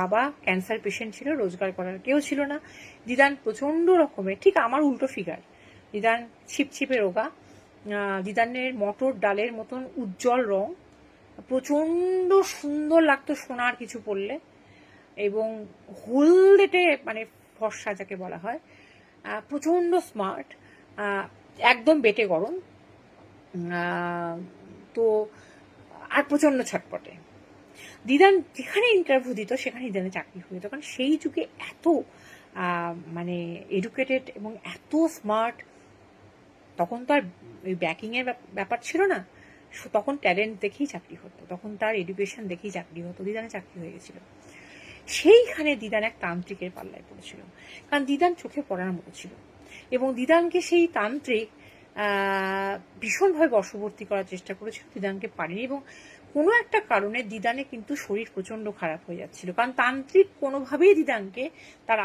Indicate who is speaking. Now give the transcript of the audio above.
Speaker 1: বাবা cancer patient ছিল, রোজগার করার কেউ ছিল না। দিদান প্রচণ্ড রকমের, ঠিক আমার উল্টো ফিগার দিদান ছিপছিপে রোগা। দিদানের মটর ডালের মতন উজ্জ্বল রং। প্রচণ্ড সুন্দর লাগতো সোনার কিছু পরলে। এবং হলদেটে মানে ফর্সা যাকে বলা হয় প্রচণ্ড স্মার্ট একদম বেটে গরম। তো, আর প্রচণ্ড ছটপটে। দিদান যেখানে ইন্টারভিউ দিত, সেখানে দিদানের চাকরি হয়ে যেত। কারণ সেই যুগে এত মানে এডুকেটেড এবং এত স্মার্ট তখন তো আর ওই ব্যাকিংয়ের ব্যাপার ছিল না। তখন ট্যালেন্ট দেখেই চাকরি হতো, তখন তার এডুকেশন দেখেই চাকরি হতো দিদানে চাকরি হয়ে গেছিল। সেইখানে দিদান এক তান্ত্রিকের পাল্লায় পড়েছিল। কারণ দিদান চোখে পড়ার মতো ছিল। এবং দিদানকে সেই তান্ত্রিক ভীষণভাবে বশবর্তী করার চেষ্টা করেছিল দিদানকে পারেনি এবং কোনো একটা কারণে দিদানে কিন্তু শরীর প্রচণ্ড খারাপ হয়ে যাচ্ছিল। কারণ তান্ত্রিক কোনোভাবেই দিদানকে তার